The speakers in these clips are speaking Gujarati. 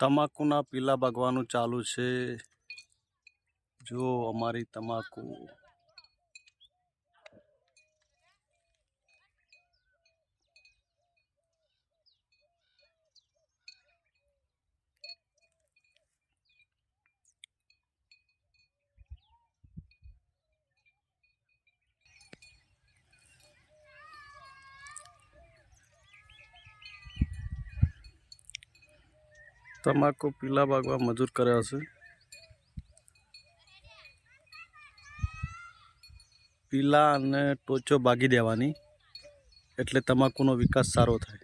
તમાકુના પીલા ભાગવાનું ચાલુ છે. જો અમારી તમાકુ. તમાકુ પીલા ભાગવા મજૂર કર્યા છે પીલા અને ટોચો બાગી દેવાની. એટલે તમાકુનો વિકાસ સારો થાય.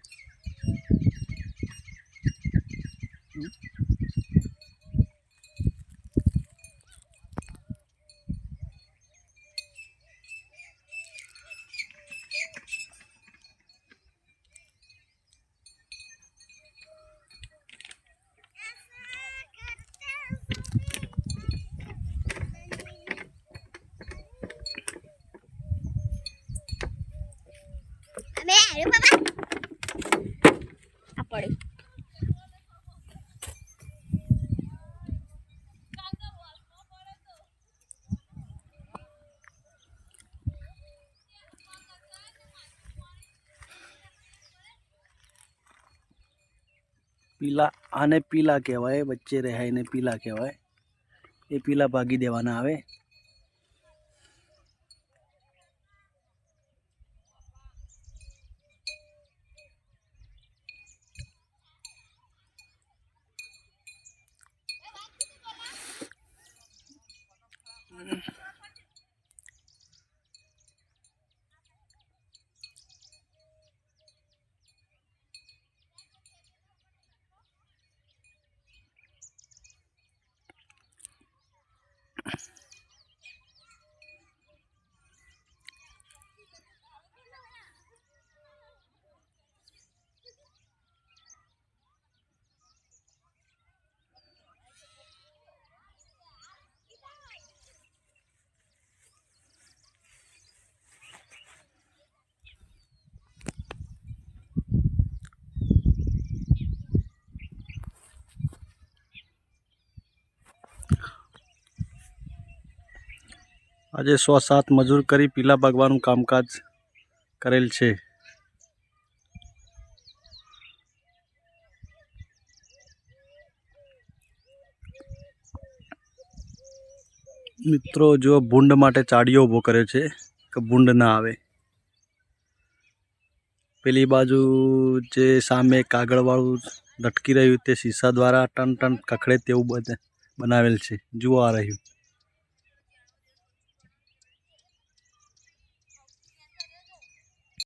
પીલા આને પીલા કહેવાય વચ્ચે રહ્યા એને પીલા કહેવાય. એ પીલા ભાગી દેવાના આવે. 嗯 આજે સો સાત મજૂર કરી પીલા બાગવાનું કામકાજ કરેલ છે. મિત્રો, જો ભૂંડ માટે ચાડીઓ ઊભો કર્યો છે કે ભૂંડ ના આવે. પેલી બાજુ જે સામે કાગળવાળું લટકી રહ્યું તે શીશા દ્વારા ટન ટન કખડે તેવું બને બનાવેલ છે. આ રહ્યું.